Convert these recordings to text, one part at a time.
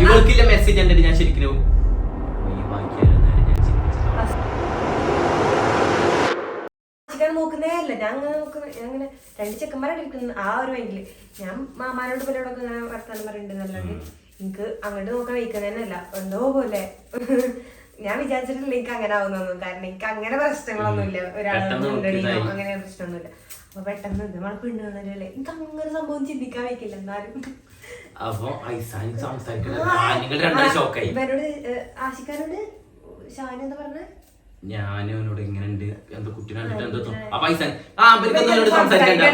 ഇവൾക്കില്ല message കണ്ടിട്ട് ഞാൻ ശരിക്കും നോക്കുന്നേ അല്ല. ഞാൻ അങ്ങനെ നോക്കുന്ന. അങ്ങനെ രണ്ട് ചെക്കന്മാരാണ് ഇരിക്കുന്നത് ആ ഒരു മൈൻഡിൽ ഞാൻ മാമാനോട് പോലെയോടൊക്കെ ഇങ്ങനെ വർത്താനം പറയുന്നുണ്ട് നല്ലത് എനിക്ക് അങ്ങോട്ട് നോക്കാൻ വയ്ക്കുന്നതന്നെയല്ല എന്തോ പോലെ. ഞാൻ വിചാരിച്ചിട്ടില്ല എനിക്ക് അങ്ങനെ ആവുന്നൊന്നും. കാരണം എനിക്ക് അങ്ങനെ പ്രശ്നങ്ങളൊന്നുമില്ല. ഒരാളെ പെട്ടെന്ന് അങ്ങനെ പ്രശ്നമൊന്നുമില്ല. അപ്പൊ പെട്ടെന്ന് നമ്മളെ പെണ്ണുകളല്ലേ എനിക്ക് അങ്ങനെ സംഭവം ചിന്തിക്കാൻ വയ്ക്കില്ല എന്നാലും. അപ്പൊ ഐസാനി സംസാരിക്കുന്നത് നിങ്ങൾ രണ്ടാളും ഷോക്കായി ഇവരോട് ആശിക്കാരോട് ഷാൻ എന്താ പറഞ്ഞേ? ഞാൻ അവനോട് ഇങ്ങനെ ഉണ്ട്. എന്താ കുട്ടി കണ്ടിട്ട് എന്തോ. അപ്പൊ ഐസാൻ ആ അവർക്ക് സംസാരിക്കണ്ട.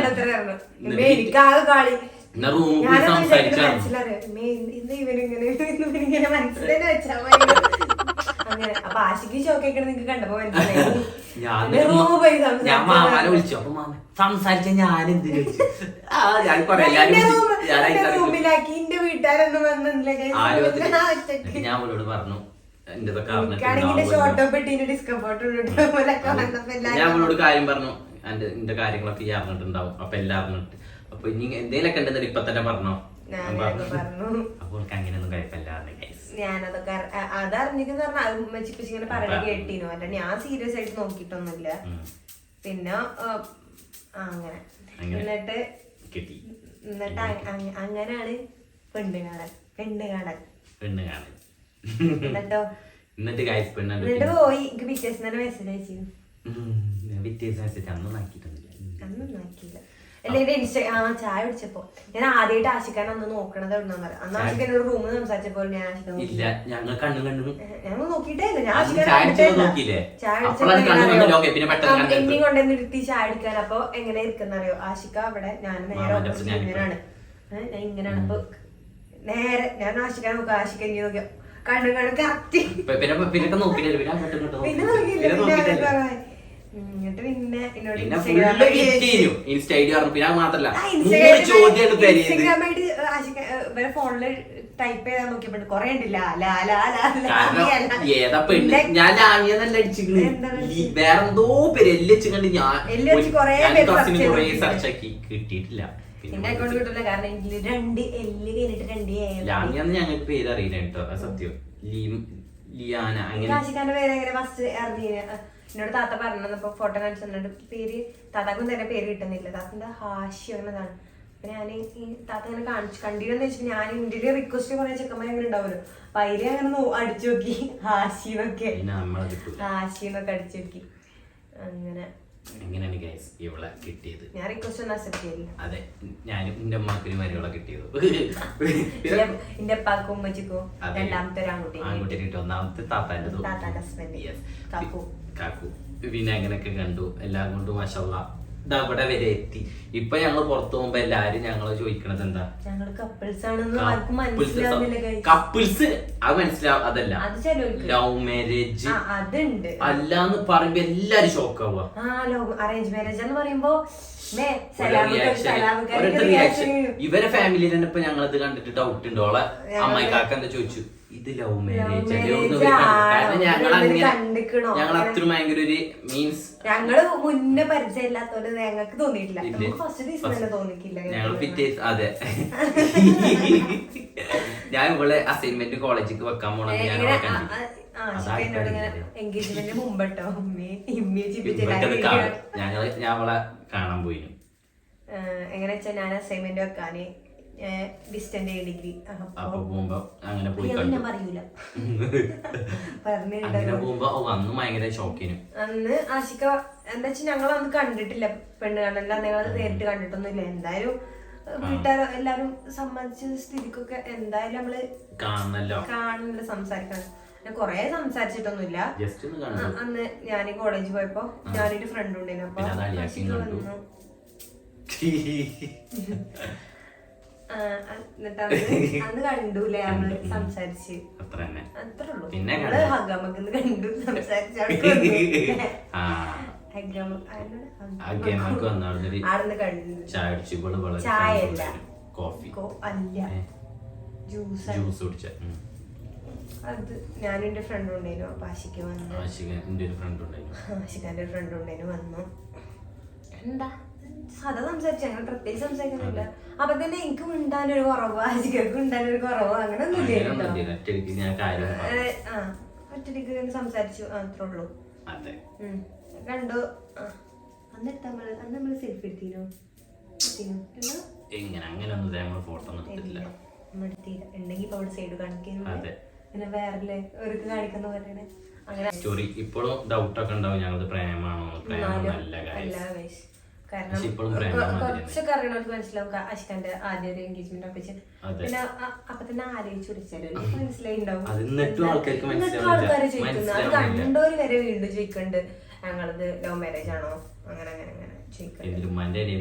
അങ്ങനെ അപ്പൊ ആശിക്ക് ഷോക്കേക്കണ നിങ്ങക്ക് കണ്ടപ്പോ മനസ്സിലായി. ഞാൻ ഞാൻ. മാമാനെ വിളിച്ചു. അപ്പൊ മാമ സംസാരിച്ച ഞാൻ എന്തിനു ആ ഞാൻ കൊറേ ഞാൻ. ഞാൻ അവളോട് പറഞ്ഞു. ഞാൻ അവളോട് കാര്യം പറഞ്ഞു. എന്റെ എന്റെ കാര്യങ്ങളൊക്കെ ഈ അറിഞ്ഞിട്ടുണ്ടാവും. അപ്പൊ എല്ലാം അറിഞ്ഞിട്ട്. അപ്പൊ ഇനി എന്തെങ്കിലുമൊക്കെ ഉണ്ടെന്ന് ഇപ്പൊ തന്നെ പറഞ്ഞോ. അപ്പൊ അങ്ങനെയൊന്നും കഴിപ്പല്ല ഗൈസ് ഞാനതൊക്കെ അറി- അ- അതറിഞ്ഞിരിക്കുന്ന പറഞ്ഞാൽ ഉമ്മച്ചിപ്പിച്ച് ഇങ്ങനെ പറയണ കേട്ടീനു. അല്ല ഞാൻ സീരിയസ് ആയിട്ട് നോക്കിയിട്ടൊന്നുമില്ല. പിന്നെ അങ്ങനെ. എന്നിട്ട് എന്നിട്ട് അങ്ങനെയാണ് പെണ്ണ് കാണാൻ പെണ്ണ് കാണാൻ പെണ്ണ് കാണാൻ എന്നിട്ടോ? എന്നിട്ട് ഗൈസ് പെണ്ണ് എന്നിട്ട് പോയി. എനിക്ക് പിറ്റേഴ്സ് തന്നെ മെസ്സേജ് അയച്ചു വ്യത്യാസം അനുസരിച്ച് അന്ന് അന്നൊന്നും അന്നും അല്ലെങ്കിൽ ഇൻസ്റ്റാ ആ ചായ പിടിച്ചപ്പോ ഞാൻ ആദ്യമായിട്ട് ആശിക്കാൻ അന്ന് നോക്കണത് എവിടെന്നാ പറയാം അന്ന് ആശിക്കാൻ ഒരു റൂമിൽ സംസാരിച്ചപ്പോൾ ഞാൻ ആശിക്കാൻ ഇല്ല ഞങ്ങൾ കണ്ണു കണ്ടു ഞാൻ നോക്കിയിട്ടേ ഇല്ല ആശിക്കാൻ ചായ. നോക്കിയില്ലേ? ചായ കൊണ്ടുവന്ന് ഇരുത്തി ചായ അടിക്കാൻ അപ്പൊ എങ്ങനെ ഇരിക്കുന്നറിയോ ആശിക്ക അവിടെ ഞാൻ നേരെ ഓപ്പോസിറ്റ്. ഇങ്ങനെയാണ്. ഞാൻ ഇങ്ങനെയാണ്. അപ്പൊ നേരെ ഞാൻ ആശിക്കാൻ നോക്കാം ആശിക്ക ഇനി നോക്കിയോ കണ്ണു കണ്ണു കറക്റ്റ്. പിന്നെ പിന്നെ നോക്കിയില്ല. പിന്നെ. നോക്കിയില്ല എന്നിട്ട് പിന്നെ എന്നോട്. ചെയ്യും. അത് മാത്രല്ല. ആ, നൂറ് ഇൻസ്റ്റാഗ്രാമിൽ ചോദ്യമാണ് പെരിയത് ഇൻസ്റ്റാഗ്രാമായിട്ട് ആശിക്ക ഇവരെ ഫോണിൽ ടൈപ്പ് ചെയ്താൽ നോക്കിയപ്പോൾ കൊറേ ഉണ്ട്. ലാ ലാ ലാ ലാ ലാ കാരണം ഏതാ പെണ്ണ്? ഞാൻ ലാമിയെന്നല്ല അടിച്ചിക്കണ്. എന്താണ് ഈ വേറെ എന്തോ പേര് എല്ലാം വെച്ചിട്ടുണ്ട് ഞാൻ എല്ലാം വെച്ച് കുറേ ഞാൻ പേര് കസിന് search കുറേ ചെയ്തു. സെർച്ച് ആക്കി. കിട്ടിയിട്ടില്ല. എന്റെ അക്കൗണ്ട് കിട്ടില്ല കാരണം ഇതിൽ രണ്ട് എല്ല് കഴിഞ്ഞിട്ട് രണ്ട് എ ലാമിയെന്ന് ഞങ്ങൾക്ക് പേര് അറിയില്ല കേട്ടോ. അത് സത്യം. ലീം ലിയാന അങ്ങനെ. കാശിക്കാന്റെ പേര് എങ്ങനെ ഫസ്റ്റ് എന്നോട് താത്ത പറഞ്ഞപ്പോ ഫോട്ടോ കാണിച്ചു തന്നിട്ട് പേര് താത്താക്കും തന്നെ പേര് കിട്ടുന്നില്ല. താത്തന്റെ ഹാഷ്യം എന്നതാണ് അപ്പൊ ഞാൻ ഈ താത്ത ഇങ്ങനെ കാണിച്ചു കണ്ടിരുന്നു വെച്ചാൽ ഞാൻ ഇന്ത്യയിലെ റിക്വസ്റ്റ് കുറെ ചെക്കന്മാർ അങ്ങനെ ഉണ്ടാവുമല്ലോ. അപ്പൊ അതിലെ അങ്ങനെ അടിച്ചു നോക്കി. ഹാഷിന്നൊക്കെ ഹാഷിന്നൊക്കെ അടിച്ചു നോക്കി. അങ്ങനെ. എങ്ങനെയാണ് ഗൈസ് ഇവളെ കിട്ടിയത്? ഞാൻ റിക്വസ്റ്റ് ഒന്നും അക്സെപ്റ്റ് ചെയ്യില്ല അതെ ഞാനും എന്റെ അമ്മക്കൊരു മരുവളെ കിട്ടിയത്. എന്റെ അപ്പാക്കും ഉമ്മച്ചിക്കും. രണ്ടാമത്തെ ഒരു ആൺകുട്ടി ആൺകുട്ടിയെ കിട്ടി. ഒന്നാമത്തെ താത്താന്റെ താത്താന്റെ ഹസ്ബൻഡ് കാക്കു. കാക്കു. പിന്നെ അങ്ങനെയൊക്കെ കണ്ടു? എല്ലാം കൊണ്ടും മാഷല്ല ഇതാ ഇവിടെ വരെ എത്തി. ഇപ്പൊ ഞങ്ങൾ പുറത്തു പോകുമ്പോ എല്ലാരും ഞങ്ങൾ ചോദിക്കണത് എന്താ? കപ്പിൾസ് ആണെന്ന്. കപ്പിൾസ് അത് മനസ്സിലാവും അതല്ല. ലവ് മാരേജ് അതുണ്ട്. അല്ലാന്ന് പറയുമ്പോ എല്ലാരും ഷോക്ക് ആവുക. അറേഞ്ച് മാരേജ് എന്ന് പറയുമ്പോ. ഇവരെ ഫാമിലിയിൽ തന്നെ ഇപ്പൊ ഞങ്ങളത് കണ്ടിട്ട് ഡൗട്ട് ഉണ്ട്? ഓളെ അമ്മായി കാക്ക എന്താ ചോദിച്ചു? ഇത് ലവ് മാരേജ് ഞങ്ങൾ അത്ര. ഭയങ്കര ഒരു മീൻസ് ഞങ്ങൾ മുന്നേ പരിചയമില്ലാത്തോണ്ട് ഞങ്ങൾക്ക് തോന്നിയിട്ടില്ല. ഞങ്ങൾ പിറ്റേ അതെ. ഞാൻ ഇവിടെ അസൈൻമെന്റ് കോളേജിക്ക് വെക്കാൻ പോണെന്ന് ഞാൻ. എൻഗേജ്മെന്റ് മുമ്പട്ടോ? ഞങ്ങൾ ഞാൻ അവളെ കാണാൻ പോയിരുന്നു എങ്ങനെ വെച്ചാൽ ഞാൻ അസൈൻമെന്റ് വെക്കാന് ഡിസ്റ്റന്റ് ഡിഗ്രി അപ്പൊ പോകുമ്പോ അങ്ങനെ പോയി ഞാൻ കണ്ടു പറയൂല അങ്ങനെ പറഞ്ഞിട്ടുണ്ടല്ലോ പോകുമ്പോ ഓ, അന്ന് ഭയങ്കര ഷോക്കിനും അന്ന് ആശിക്ക എന്താ വെച്ചാൽ ഞങ്ങൾ അന്ന് കണ്ടിട്ടില്ല പെണ്ണ് കാണല്ല ഞങ്ങൾ നേരിട്ട് കണ്ടിട്ടൊന്നുമില്ല. എന്തായാലും വീട്ടുകാർ എല്ലാരും സമ്മതിച്ച സ്ഥിതിക്കൊക്കെ എന്തായാലും നമ്മൾ കാണണല്ലോ. സംസാരിക്കണം. കൊറേ സംസാരിച്ചിട്ടൊന്നുമില്ല. അന്ന് ഞാൻ കോളേജിൽ പോയപ്പോ ഞാനൊരു ഫ്രണ്ട് ഉണ്ടായിരുന്നു അപ്പൊ. വന്നു. അന്ന് കണ്ടൂലേ നമ്മൾ. സംസാരിച്ച്. അത്ര തന്നെ അത്രേ ഉള്ളൂ പിന്നെ നമ്മൾ കണ്ടു. ഹഗാമക്ക് കണ്ടു. സംസാരിച്ചു. അത് ഞാനും എന്റെ ഫ്രണ്ട് ഉണ്ടായിരുന്നു. അപ്പൊ ആശിക്ക് വന്നു. ആശിക ഫ്രണ്ട് ഉണ്ടായിരുന്നു. ആശിക്കാന്റെ ഫ്രണ്ട് ഉണ്ടായിരുന്നു. വന്നു. എന്താ? സാധാ സംസാരിച്ചു അങ്ങനെ പ്രത്യേകിച്ച് സംസാരിക്കുന്നില്ല അപ്പൊ തന്നെ എനിക്ക് ഉണ്ടാനൊരു കുറവ്. ആചികൾക്ക് ഉണ്ടാനൊരു കുറവ്. അങ്ങനെ ഒറ്റയ്ക്ക് ഇങ്ങനെ സംസാരിച്ചു അത്ര ഉള്ളൂ. കണ്ടു. ആ. അന്ന് നമ്മൾ സെൽഫി എടുത്തിനോ എങ്ങനെ അങ്ങനെ ഒന്നും നമ്മൾ ഫോട്ടോ എടുത്തില്ല. ഉണ്ടെങ്കിൽ അവിടെ സൈഡ് കാണിക്കുന്നു. പിന്നെ വേറെ ഒരു കാണിക്കുന്ന പോലെയാണ് അങ്ങനെ സ്റ്റോറി ഇപ്പോഴും ഡൗട്ട് ഒക്കെ ഉണ്ടാവും. ഞങ്ങളത് പ്രേമാണോ പ്രേമം നല്ല കാര്യം അല്ല guys. കാരണം പക്ഷെ ഇപ്പോഴും കൊ- പ്രേമം മാതിരി തന്നെ. കുറച്ചൊക്കെ അറിയണവർക്ക് മനസ്സിലാവും. ക- അശ്കാന്റെ ആദ്യ ഒരു എൻഗേജ്മെന്റ് ഒക്കെ പിന്നെ അപ്പൊ തന്നെ ആലോചിച്ച് പിടിച്ചാലോ എന്നിട്ടും ആൾക്കാർക്ക് എന്നിട്ടും മനസ്സിലാവില്ല. ചോദിക്കുന്നു. അത്. കണ്ടോര് വരെ വീണ്ടും ചോദിക്കുന്നുണ്ട് ഞങ്ങളത് ലവ് മാരേജ് ആണോ? അങ്ങനെ അങ്ങനെ അങ്ങനെ ചോദിക്കുന്നുണ്ട്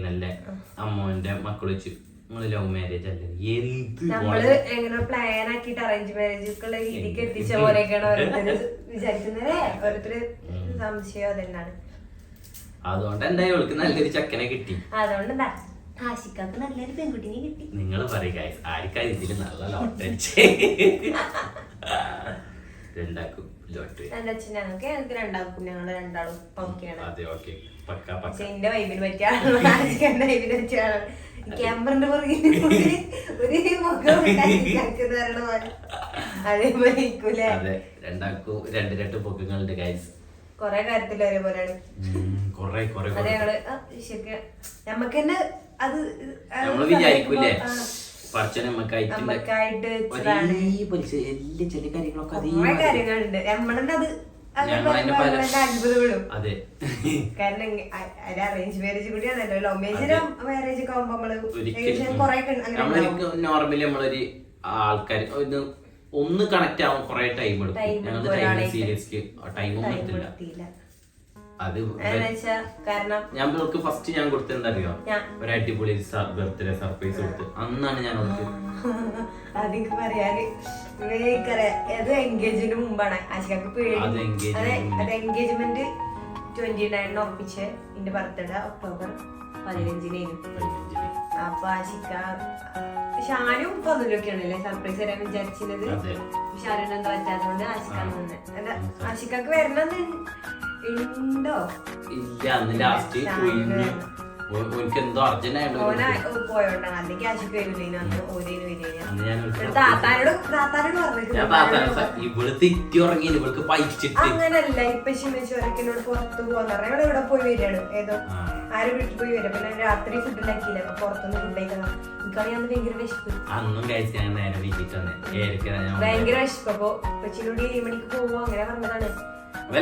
നല്ല അമ്മോന്റെ മക്കൾ വെച്ച് നമ്മൾ ലവ് മാരേജ് അല്ലേ? എന്ത് നമ്മൾ എങ്ങനെ പ്ലാൻ ആക്കിട്ട് അറേഞ്ച് മാരേജ് രീതിക്ക് എത്തിച്ച പോലെയൊക്കെയാണ് ഓരോരുത്തര് വിചാരിക്കുന്നതേ ഓരോരുത്തര് സംശയം അതെന്നാണ്. അതുകൊണ്ട് എന്താ ഇവൾക്ക് നല്ലൊരു ചക്കനെ കിട്ടി? ആശിക്കാക്ക് നല്ലൊരു പെൺകുട്ടിനെ കിട്ടി. നിങ്ങൾ പറയുക ആർക്കാ ഇതിൽ നല്ല ലോട്ടടിച്ച് രണ്ടാക്കും ലോട്ടറി. എന്താ വെച്ചാൽ ഞങ്ങൾക്ക് ഞങ്ങൾക്ക് രണ്ടാൾക്കും ഞങ്ങൾ രണ്ടാളും ഓക്കെയാണ്. അതെ ഓക്കെ. പക്ക പക്ക. പക്ഷെ എന്റെ വൈബിന് ആശിക്കാന്റെ ക്യാമറിന്റെ പുറകിൽ ഒരു- മുഖം അതേപോലെ രണ്ടാക്കും രണ്ട് രണ്ട് പൊക്കങ്ങളുണ്ട് ഗൈസ് കൊറേ കാര്യത്തിൽ ഒരേപോലെയാണ്. കൊറേ കൊറേ അത് ഞങ്ങൾ ആ, ശരിക്കും നമ്മക്ക് തന്നെ അത് നമ്മൾ വിചാരിക്കൂലേ നമ്മക്കായിട്ട് ഒരേ കുറെ കാര്യങ്ങളുണ്ട്. അത് അത് കാരണം അറേഞ്ച് മാരേജ് ലവ് മാരേജ് ഒക്കെ നമ്മൾ നോർമലി നമ്മളൊരു ആൾക്കാർ ഒന്ന് കണക്ട് ആവാൻ കുറെ ടൈം എടുക്കും. Time ഞങ്ങൾ എടുക്കും ടൈം ഒരാളായിട്ട്. സീരിയസ്ലി ടൈം ഒന്നും Time എടുത്തില്ല. അത് ഞാൻ നിങ്ങൾക്ക് ഫസ്റ്റ് ഞാൻ അറിയോ ഞാൻ- ഒരു അടിപൊളി ബർത്ത്ഡേ സർപ്രൈസ് കൊടുത്ത്. അന്നാണ് ഞാൻ അവൾക്ക് അതെനിക്ക് അത് എൻഗേജിന് മുമ്പാണ്. എൻഗേജ്മെന്റ് ട്വന്റി നയനിന് ഉറപ്പിച്ച് എന്റെ ബർത്ത്ഡേ ഒക്ടോബർ പതിനഞ്ചിനായിരുന്നു പതിനഞ്ചിന്. അപ്പൊ ആശിക്ക ഷാനും പതിലൊക്കെയാണല്ലേ സർപ്രൈസ് തരാൻ വിചാരിച്ചത് അതെ. ഷാനും എന്താ പറ്റാത്തോണ്ട് ആശിക്കാണ് വന്നത് അല്ല ആശിക്കാക്ക് വരണമെന്ന് ഉണ്ടോ ഇല്ല അന്ന് ലാസ്റ്റ് എനിക്ക് എന്തോ അർജന്റ് ഓന ആയിട്ട് പോയോണ്ടാണ്. അല്ലെങ്കിൽ ആശിക്ക് വരില്ല ഇവൾ തെറ്റി ഉറങ്ങി ഇവൾക്ക് പൈച്ചിട്ട്. അങ്ങനല്ല. ഇപ്പൊ ശിവച്ചോരക്കിനോട് പുറത്ത് പോകാൻ പറഞ്ഞാൽ ഇവിടെ പോയി വരികയാണ്? ഏതോ. ആരും വീട്ടിൽ പോയി വരാം പിന്നെ രാത്രി ഫുഡ് ഉണ്ടാക്കിയില്ല. അപ്പൊ പുറത്തുനിന്ന് ഫുഡ് കഴിക്കണം. അന്നും കഴിച്ച് ഞാൻ നേരെ വീട്ടിൽ തന്നെ. ഭയങ്കര വിശപ്പ്. അപ്പൊ കൊച്ചിനോട് ഏഴ് മണിക്ക് പോവോ? അങ്ങനെ പറഞ്ഞതാണ്.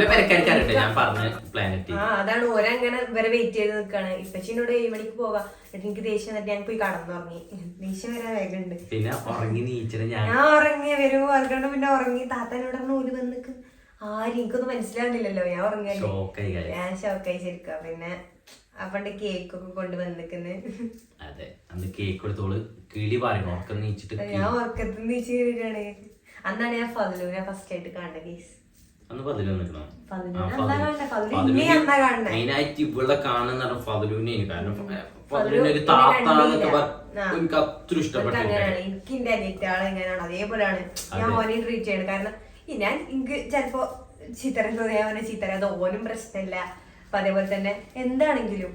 പെരക്കാർക്കറിയട്ടെ ഞാൻ പറഞ്ഞ പ്ലാനറ്റ് ആ അതാണ് ഓരങ്ങനെ വരെ വെയിറ്റ് ചെയ്ത് നിൽക്കാണ് ഇപ്പച്ചിനോട് ഏഴ് മണിക്ക് പോവാ. എന്നിട്ട് എനിക്ക് ദേഷ്യം എന്നിട്ട് ഞാൻ പോയി കടന്നു തുടങ്ങി ദേഷ്യം വരാൻ വേഗമുണ്ട് പിന്നെ ഉറങ്ങി നീച്ചിട്ട് ഞാൻ. ഞാൻ ഉറങ്ങി വരും അതുകൊണ്ട് പിന്നെ ഉറങ്ങി. താത്തനോട് പറഞ്ഞു ഒരു വന്നിക്ക് ആരും എനിക്കൊന്നും മനസ്സിലാവുന്നില്ലല്ലോ. ഞാൻ ഉറങ്ങിയല്ലേ ഷോക്കായി കാര്യം ഞാൻ ഷോക്കായി ശരിക്കും. പിന്നെ അപ്പണ്ട് കേക്ക് ഒക്കെ കൊണ്ട് വന്നിക്കുന്നു അതെ. അന്ന് കേക്ക് കൊടുത്തോൾ കിളി പറയും ഉറക്കം നീച്ചിട്ട് ഞാൻ ഉറക്കത്തിൽ നീച്ച് കയറിയിട്ടാണ്. അന്നാണ് ഞാൻ ഫതിലൂനെ ഫസ്റ്റ് ആയിട്ട് കാണുന്നത് കേസ് അന്ന് നിൽക്കണം. ഫതിലു ഇനി മെയിനായിട്ട് ഇവിടെ കാണുന്ന കാരണം ഒരു. എനിക്ക് അത്ര എനിക്ക് എനിക്ക് എന്റെ അനിയറ്റാളെ എങ്ങനെയാണ് അതേപോലെയാണ്. ഞാൻ ഓനെ ട്രീറ്റ് ചെയ്യണം കാരണം ഞാൻ എനിക്ക് ചിലപ്പോ ചിത്തരം തോന്നിയാൽ അവനെ ചിത്തരം അത് ഓനും പ്രശ്നമില്ല. അപ്പൊ അതേപോലെ തന്നെ എന്താണെങ്കിലും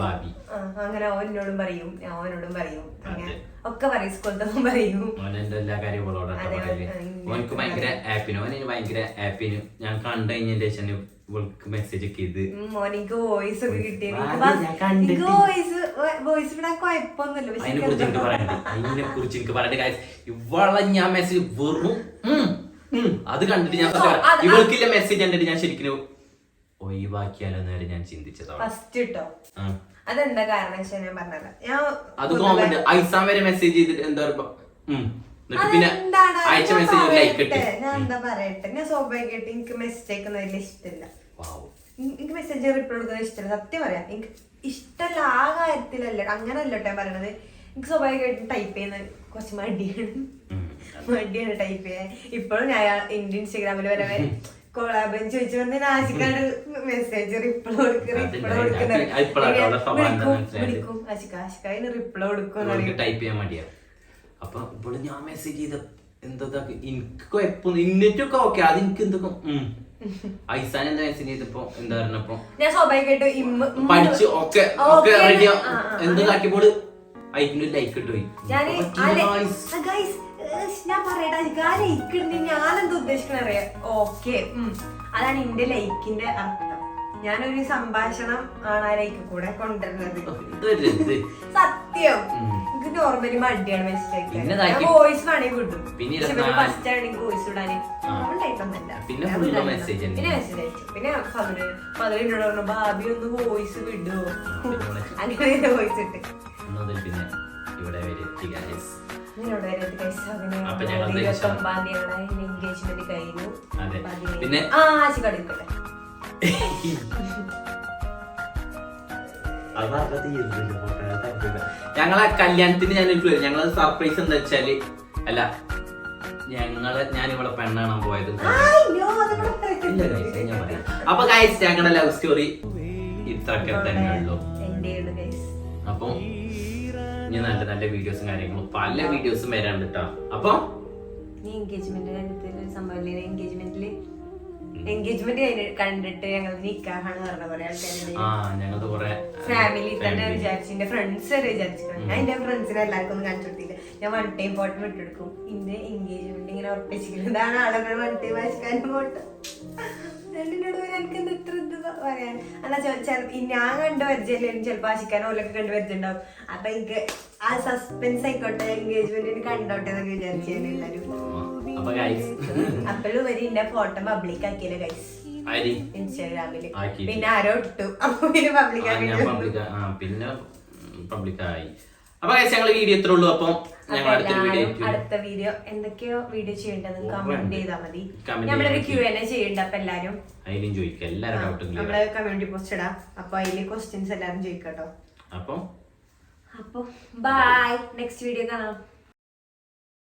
ഭാവി. ആ, അങ്ങനെ ഓനോടും പറയും ഞാൻ ഓനോടും പറയും. അങ്ങനെ ഒക്കെ പറയും പറയും. എല്ലാ അതെ. ഓനക്ക് ഭയങ്കര ഹാപ്പിന് ഓനെ ഭയങ്കര ആപ്പിന് ഞാൻ കണ്ടു കഴിഞ്ഞതിന്റെ ശേഷം ഇവൾക്ക് മെസ്സേജ് ഒക്കെ ഇത്. മോനിക്ക് വോയിസ് ഒക്കെ കിട്ടിയത് കണ്ടിട്ട്. വോയിസ് വോയിസ് കുഴപ്പമൊന്നുമില്ല. അതിനെ കുറിച്ച് എനിക്ക് പറയണ്ട. അതിനെ കുറിച്ച് എനിക്ക് പറയണ്ട. കാര്യം ഇവളെ ഞാൻ മെസ്സേജ് വെറും അത് കണ്ടിട്ട് ഞാൻ ഇവൾക്കില്ല മെസ്സേജ് കണ്ടിട്ട് ഞാൻ ശരിക്കും ഒഴിവാക്കിയാലോ നേരെ ഞാൻ ചിന്തിച്ചതാണ്. ഫസ്റ്റ് ട്ടോ അതെന്താ കാരണം വെച്ചാൽ ഞാൻ പറഞ്ഞത്? ഞാൻ അത് കോമന്റ് ഐസാൻ വരെ മെസ്സേജ് ചെയ്തിട്ട് എന്താ പിന്നെ അയച്ച മെസ്സേജ് ലൈക്ക് ഇട്ട്. ഞാൻ എന്താ പറയട്ടെ? ഞാൻ സ്വാഭാവികമായിട്ട് എനിക്ക് മെസ്സേജ് വലിയ ഇഷ്ടമില്ല. എനിക്ക് മെസ്സേജ് റിപ്ലൈ കൊടുക്കുന്നത് ഇഷ്ടമല്ല. സത്യം പറയാം. എനിക്ക് ഇഷ്ടമല്ല ആ കാര്യത്തിലല്ല അങ്ങനെ അല്ലട്ടോ ഞാൻ പറയണത്. എനിക്ക് സ്വാഭാവികമായിട്ടും ടൈപ്പ് ചെയ്യുന്നത് കുറച്ച് മടിയാണ്. മടിയാണ് ടൈപ്പ് ചെയ്യാൻ. ഇപ്പോഴും ഞാൻ എന്റെ ഇൻസ്റ്റാഗ്രാമിൽ വരെ കൊളാബൻ ചോദിച്ചു വന്ന് മെസ്സേജ് റിപ്ലൈ കൊടുക്കും റിപ്ലൈ കൊടുക്കുന്ന. വിളിക്കും ആശിക്ക ആശിക്ക അതിന് റിപ്ലൈ കൊടുക്കും ടൈപ്പ് ചെയ്യാൻ മടിയാ. അപ്പൊ ഇവിടെ ഞാൻ മെസ്സേജ് ചെയ്ത എന്താ എനിക്ക് എപ്പോ ഇന്നറ്റൊക്കെ ഓക്കെ അത് എനിക്ക് എന്തൊക്കെ ഐസാൻ എന്താ മെസ്സേജ് ചെയ്തപ്പോ? എന്താ പറഞ്ഞപ്പോ ഞാൻ സ്വാഭാവികമായിട്ട് പഠിച്ചു ഓക്കേ, റെഡി ആ, ആ, ആ. എന്ത് കാട്ടിയപ്പോൾ അതിന് ലൈക്ക് ഇട്ടു പോയി. ഞാൻ പറയട്ടെ ആ ലൈക്ക് ഇടുന്ന ഞാനെന്ത് ഉദ്ദേശിക്കണ അറിയാം? ഓക്കെ അതാണ് എന്റെ ലൈക്കിന്റെ അർത്ഥം. ഞാനൊരു സംഭാഷണം ആണ് ആ ലൈക്ക് കൂടെ കൊണ്ടുവരുന്നത്. സത്യം. എനിക്ക് നോർമലി മടിയാണ് മെസ്സേജ് വോയിസ് വേണമെങ്കിൽ ഇരുപത്തിനാല്- ഫസ്റ്റ് ആണെങ്കിൽ വോയിസ് ഇടാൻ പിന്നെ പിന്നെ മെസ്സേജ് അയച്ചു. പിന്നെ പതിന് പതിനെന്നോട് പറഞ്ഞു ഭാബി ഒന്ന് വോയിസ് വിടുവോ അങ്ങനെ വോയിസ് ഇട്ട്. പിന്നെ ഇവിടെ വരെ പിന്നെ- ഞങ്ങളെ കല്യാണത്തിന് ഞാനൊരു ഞങ്ങളെ സർപ്രൈസ് എന്താ വെച്ചാൽ അല്ല ഞങ്ങൾ ഞാൻ ഇവിടെ പെണ്ണാണാൻ പോയത്. അപ്പൊ ഗൈസ് ഞങ്ങളുടെ ലവ് സ്റ്റോറി ഇത്രക്കെ തന്നെ ഉള്ളൂ അപ്പം ഇനി നല്ല നല്ല വീഡിയോസും കാര്യങ്ങളും പല വീഡിയോസും വരാണ്ട് കേട്ടോ അപ്പൊ നീ എൻഗേജ്മെന്റ് ഒരു എൻഗേജ്മെന്റിൽ എൻഗേജ്മെന്റ് കണ്ടിട്ട് ഞങ്ങൾ നിക്കാഹാണ് പറഞ്ഞ കുറെ ആൾക്കാരുണ്ട്. ആ ഞങ്ങളത് കുറെ ഫാമിലി തന്നെ വിചാരിച്ചു എന്റെ ഫ്രണ്ട്സ് വരെ ഞാൻ എന്റെ ഫ്രണ്ട്സിനെ എല്ലാവർക്കും ഒന്നും കാണിച്ചു കൊടുത്തില്ല? ഞാൻ വൺ ടൈം ഫോട്ടോ വിട്ടെടുക്കും ഇന്റെ എൻഗേജ്മെന്റ് ഇങ്ങനെ ഉറപ്പിച്ചിരിക്കുന്നത് ഇതാണ് ആളുകൾ വൺ ടൈം ഫോട്ടോ എനിക്ക് എന്താ പറയാൻ. എന്നാ ഞാൻ കണ്ടു പരിചയമില്ലായിരുന്നു ചിലപ്പോ ആശിക്കാനോ ഓലൊക്കെ കണ്ടു പരിചയമുണ്ടാവും. അപ്പൊ എനിക്ക് ആ സസ്പെൻസ് ആയിക്കോട്ടെ എൻഗേജ്മെന്റിന് കണ്ടോട്ടെ എന്നൊക്കെ വിചാരിച്ചു എല്ലാരും അപ്പോഴും വരെ എന്റെ ഫോട്ടോ പബ്ലിക് ആക്കിയില്ല ഗൈസ് ഇൻസ്റ്റാഗ്രാമിൽ. പിന്നെ ആരോ ഇട്ടു. അപ്പൊ പിന്നെ പബ്ലിക് ആക്കി പിന്നെ പബ്ലിക് ആയി. അപ്പൊ ഞങ്ങൾ വീഡിയോ ഇത്രേ ഉള്ളൂ. അപ്പം ഞങ്ങൾ അടുത്ത വീഡിയോ അടുത്ത വീഡിയോ എന്തൊക്കെയോ വീഡിയോ ചെയ്യേണ്ടത് കമന്റ് ചെയ്താൽ മതി. നമ്മളൊരു. ക്യൂ എൻ എ ചെയ്യണ്ട അപ്പൊ എല്ലാരും. അതിലും ചോദിക്കാം. എല്ലാവരും ഡൗട്ടും നമ്മൾ കമ്മ്യൂണിറ്റി പോസ്റ്റ് ഇടാം. അപ്പൊ അതിൽ ക്വസ്റ്റ്യൻസ് എല്ലാരും ചോദിക്കട്ടോ അപ്പം അപ്പൊ ബൈ നെക്സ്റ്റ് വീഡിയോ കാണാം.